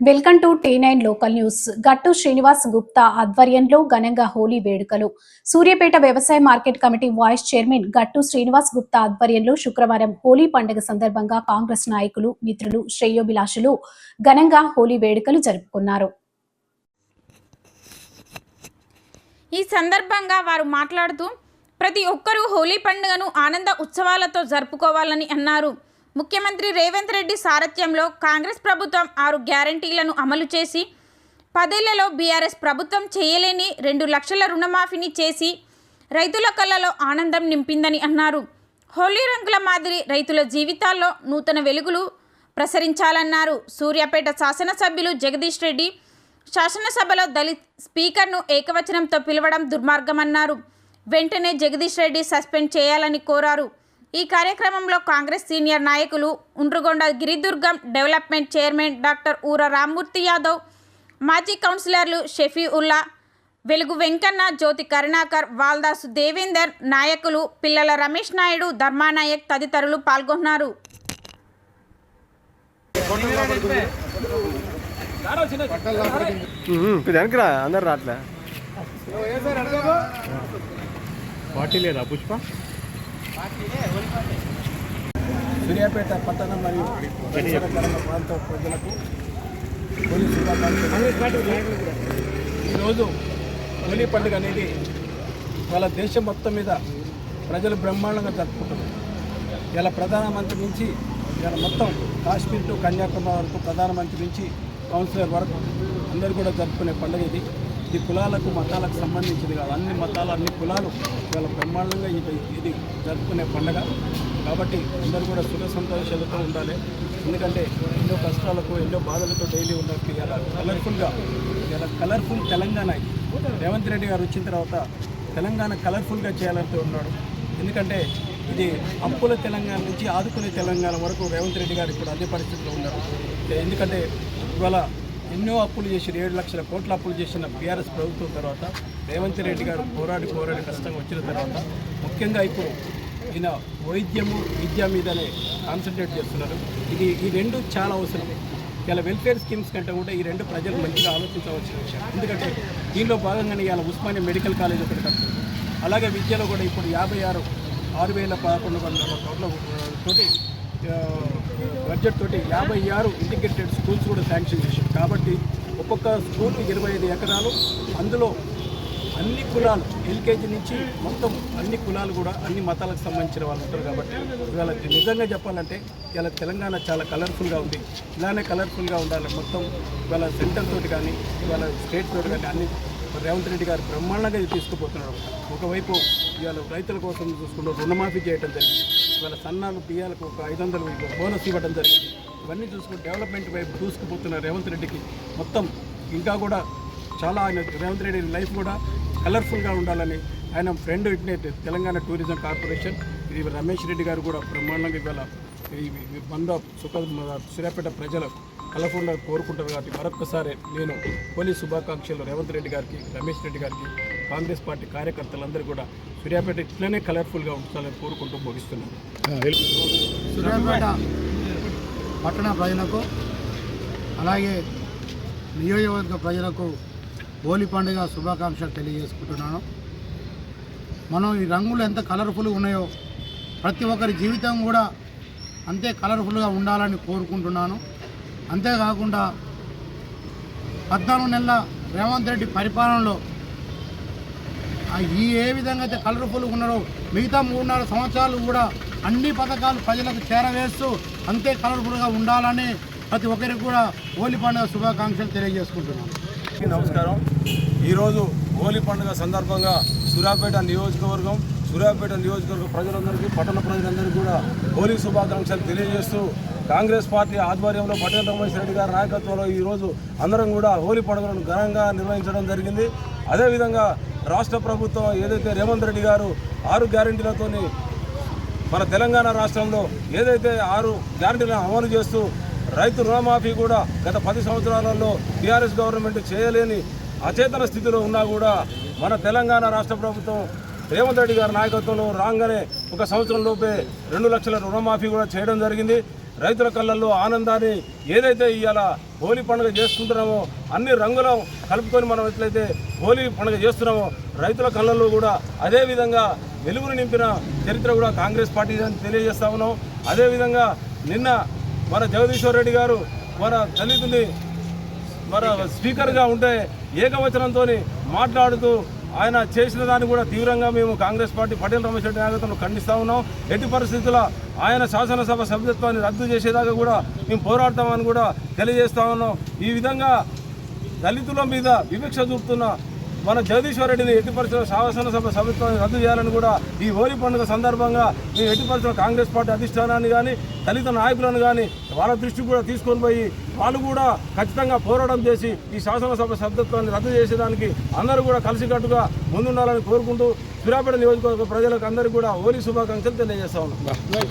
Welcome to T nine local news Gattu Srinivas Gupta ఆధ్వర్యంలో ఘనంగా హోలీ వేడుకలు. సూర్యాపేట వ్యవసాయ మార్కెట్ కమిటీ వైస్ చైర్మన్ గట్టు శ్రీనివాస్ గుప్తా ఆధ్వర్యంలో శుక్రవారం హోలీ పండుగ సందర్భంగా కాంగ్రెస్ నాయకులు మిత్రులు శ్రేయోభిలాషులు ఘనంగా హోలీ వేడుకలు జరుపుకున్నారు. ఈ సందర్భంగా వారు మాట్లాడుతూ ప్రతి ఒక్కరూ హోలీ పండుగను ఆనంద ఉత్సవాలతో జరుపుకోవాలని అన్నారు. ముఖ్యమంత్రి రేవంత్ రెడ్డి సారథ్యంలో కాంగ్రెస్ ప్రభుత్వం ఆరు గ్యారంటీలను అమలు చేసి పదేళ్ళలో బీఆర్ఎస్ ప్రభుత్వం చేయలేని రెండు లక్షల రుణమాఫీని చేసి రైతుల కళ్ళలో ఆనందం నింపిందని అన్నారు. హోలీ రంగుల మాదిరి రైతుల జీవితాల్లో నూతన వెలుగులు ప్రసరించాలన్నారు. సూర్యాపేట శాసనసభ్యులు జగదీష్ రెడ్డి శాసనసభలో దళిత్ స్పీకర్ను ఏకవచనంతో పిలవడం దుర్మార్గమన్నారు. వెంటనే జగదీష్ రెడ్డి సస్పెండ్ చేయాలని కోరారు. ఈ కార్యక్రమంలో కాంగ్రెస్ సీనియర్ నాయకులు Undrugonda Giridurgam development chairman doctor Oora Rammurthy Yadav మాజీ కౌన్సిలర్లు షఫీ ఉల్లా వెలుగు వెంకన్న జ్యోతి కరుణాకర్ వాల్దాసు దేవేందర్ నాయకులు పిల్లల రమేష్ నాయుడు ధర్మానాయక్ తదితరులు పాల్గొన్నారు. ఇది వెనకరా అందరు రాట్లే. పార్టీ లేదా పుష్ప? సూర్యాపేట పట్టణం మరియు ప్రాంత ప్రజలకు పోలీసు ఈరోజు హోలీ పండుగ అనేది వాళ్ళ దేశం మొత్తం మీద ప్రజలు బ్రహ్మాండంగా జరుపుకుంటున్నారు. ఇలా ప్రధానమంత్రి నుంచి ఇలా మొత్తం కాశ్మీర్ టు కన్యాకుమారి వరకు ప్రధానమంత్రి నుంచి కౌన్సిలర్ వరకు అందరూ కూడా జరుపుకునే పండుగ ఇది. ఇది కులాలకు మతాలకు సంబంధించింది కాదు. అన్ని మతాలు అన్ని కులాలు ఇవాళ బ్రహ్మాండంగా ఇది ఇది జరుపుకునే పండుగ. కాబట్టి అందరూ కూడా సుఖ సంతోషాలతో ఉండాలి. ఎందుకంటే ఎన్నో కష్టాలకు ఎన్నో బాధలతో డైలీ ఉన్నట్టు ఇలా కలర్ఫుల్గా ఇలా కలర్ఫుల్ తెలంగాణ రేవంత్ రెడ్డి గారు వచ్చిన తర్వాత తెలంగాణ కలర్ఫుల్గా చేయాలంటూ ఉన్నాడు. ఎందుకంటే ఇది అప్పుల తెలంగాణ నుంచి ఆదుకునే తెలంగాణ వరకు రేవంత్ రెడ్డి గారు ఇప్పుడు అదే పరిస్థితిలో ఉన్నారు. ఎందుకంటే ఇవాళ ఎన్నో అప్పులు చేసి ఏడు లక్షల కోట్ల అప్పులు చేసిన బీఆర్ఎస్ ప్రభుత్వం తర్వాత రేవంత్ రెడ్డి గారు పోరాడి పోరాడి కష్టంగా వచ్చిన తర్వాత ముఖ్యంగా ఇప్పుడు ఈయన వైద్యము విద్య మీదనే కాన్సన్ట్రేట్ చేస్తున్నారు. ఇది ఈ రెండు చాలా అవసరం. ఇలా వెల్ఫేర్ స్కీమ్స్ కంటే కూడా ఈ రెండు ప్రజలు మంచిగా ఆలోచించవలసిన విషయం. ఎందుకంటే దీనిలో భాగంగానే ఇలా ఉస్మానియా మెడికల్ కాలేజ్ ఒకటి కడుతుంది అలాగే విద్యలో కూడా ఇప్పుడు యాభై ఆరు ఆరు వేల పదకొండు వందల కోట్ల తోటి బడ్జెట్ తోటి యాభై ఆరు ఇంటిగ్రేటెడ్ స్కూల్స్ కూడా శాంక్షన్ చేశారు. కాబట్టి ఒక్కొక్క స్కూల్కి ఇరవై ఐదు ఎకరాలు. అందులో అన్ని కులాలు ఎల్కేజీ నుంచి మొత్తం అన్ని కులాలు కూడా అన్ని మతాలకు సంబంధించిన వాళ్ళు ఉంటారు కాబట్టి ఇవాళ నిజంగా చెప్పాలంటే ఇవాళ తెలంగాణ చాలా కలర్ఫుల్గా ఉంది. ఇలానే కలర్ఫుల్గా ఉండాలి. మొత్తం ఇవాళ సెంటర్ తోటి కానీ ఇవాళ స్టేట్ తోటి కానీ అన్ని రేవంత్ రెడ్డి గారు బ్రహ్మాండంగా తీసుకుపోతున్నారు. ఒకవైపు ఇవాళ రైతుల కోసం చూసుకుంటూ రుణమాఫీ చేయడం జరిగింది. ఇవాళ సన్నాలు బియ్యాలకు ఒక ఐదు వందలు బోనస్ ఇవ్వడం జరిగింది. ఇవన్నీ చూసుకుంటూ డెవలప్మెంట్ వైపు దూసుకుపోతున్న రేవంత్ రెడ్డికి మొత్తం ఇంకా కూడా చాలా ఆయన రేవంత్ రెడ్డి లైఫ్ కూడా కలర్ఫుల్గా ఉండాలని ఆయన ఫ్రెండ్ ఇట్నే తెలంగాణ టూరిజం కార్పొరేషన్ ఇది రమేష్ రెడ్డి గారు కూడా బ్రహ్మాండంగా ఇవాళ బంద సుఖ సూర్యాపేట ప్రజలు కలర్ఫుల్గా కోరుకుంటారు కాబట్టి మరొకసారి నేను పోలీస్ శుభాకాంక్షలు రేవంత్ రెడ్డి గారికి రమేష్ రెడ్డి గారికి కాంగ్రెస్ పార్టీ కార్యకర్తలందరూ కూడా సూర్యాపేట ఇట్లనే కలర్ఫుల్గా ఉంచాలని కోరుకుంటూ ముగిస్తున్నాను. సూర్యాపేట పట్టణ ప్రజలకు అలాగే నియోజకవర్గ ప్రజలకు హోలీ పండుగ శుభాకాంక్షలు తెలియజేసుకుంటున్నాను. మనం ఈ రంగులు ఎంత కలర్ఫుల్గా ఉన్నాయో ప్రతి ఒక్కరి జీవితం కూడా అంతే కలర్ఫుల్గా ఉండాలని కోరుకుంటున్నాను. అంతేకాకుండా పద్నాలుగు నెలల రేవంత్ రెడ్డి పరిపాలనలో ఈ ఏ విధంగా అయితే కలర్ఫుల్గా ఉన్నారో మిగతా మూడున్నర సంవత్సరాలు కూడా అన్ని పథకాలు ప్రజలకు చేరవేస్తూ అంతే కలర్ఫుల్గా ఉండాలని ప్రతి ఒక్కరికి కూడా హోలీ పండుగ శుభాకాంక్షలు తెలియజేసుకుంటున్నాను. నమస్కారం. ఈరోజు హోలీ పండుగ సందర్భంగా సూర్యాపేట నియోజకవర్గం సూర్యాపేట నియోజకవర్గ ప్రజలందరికీ పట్టణ ప్రజలందరికీ కూడా హోలీ శుభాకాంక్షలు తెలియజేస్తూ కాంగ్రెస్ పార్టీ ఆధ్వర్యంలో పటేల్ రమేష్ రెడ్డి గారి నాయకత్వంలో ఈరోజు అందరం కూడా హోలీ పండుగను ఘనంగా నిర్వహించడం జరిగింది. అదేవిధంగా రాష్ట్ర ప్రభుత్వం ఏదైతే రేవంత్ రెడ్డి గారు ఆరు గ్యారెంటీలతోని మన తెలంగాణ రాష్ట్రంలో ఏదైతే ఆరు గ్యారంటీలను అమలు చేస్తూ రైతు రుణమాఫీ కూడా గత పది సంవత్సరాలలో టీఆర్ఎస్ గవర్నమెంట్ చేయలేని అచేతన స్థితిలో ఉన్నా కూడా మన తెలంగాణ రాష్ట్ర ప్రభుత్వం రేవంత్ రెడ్డి గారి నాయకత్వంలో రాగానే ఒక సంవత్సరం లోపే రెండు లక్షల రుణమాఫీ కూడా చేయడం జరిగింది. రైతుల కళ్ళల్లో ఆనందాన్ని ఏదైతే ఇవాళ హోలీ పండుగ చేసుకుంటున్నామో అన్ని రంగులు కలుపుకొని మనం ఎట్లయితే హోలీ పండుగ చేస్తున్నామో రైతుల కళ్ళల్లో కూడా అదేవిధంగా వెలుగును నింపిన చరిత్ర కూడా కాంగ్రెస్ పార్టీ అని తెలియజేస్తా ఉన్నాం. అదేవిధంగా నిన్న మన జగదీశ్వర్ రెడ్డి గారు మన దళితుని మన స్పీకర్గా ఉంటే ఏకవచనంతో మాట్లాడుతూ ఆయన చేసిన దాన్ని కూడా తీవ్రంగా మేము కాంగ్రెస్ పార్టీ పటేల్ రమేష్ రెడ్డి నాయకత్వంలో ఖండిస్తూ ఉన్నాం. ఎట్టి పరిస్థితుల్లో ఆయన శాసనసభ సభ్యత్వాన్ని రద్దు చేసేదాకా కూడా మేము పోరాడతామని కూడా తెలియజేస్తా ఉన్నాం. ఈ విధంగా దళితుల మీద వివక్ష చూపుతున్న మన జగదీశ్వర్ రెడ్డిని ఎట్టి పరిస్థితుల్లో శాసనసభ సభ్యత్వాన్ని రద్దు చేయాలని కూడా ఈ హోలీ పండుగ సందర్భంగా మేము ఎట్టి పరిస్థితుల్లో కాంగ్రెస్ పార్టీ అధిష్టానాన్ని కానీ దళిత నాయకులను కానీ వాళ్ళ దృష్టికి కూడా తీసుకొని పోయి వాళ్ళు కూడా ఖచ్చితంగా పోరాటం చేసి ఈ శాసనసభ సభ్యత్వాన్ని రద్దు చేసేదానికి అందరూ కూడా కలిసికట్టుగా ముందుండాలని కోరుకుంటూ సూర్యాపేట నియోజకవర్గ ప్రజలకు అందరికీ కూడా హోలీ శుభాకాంక్షలు తెలియజేస్తా ఉన్నాం.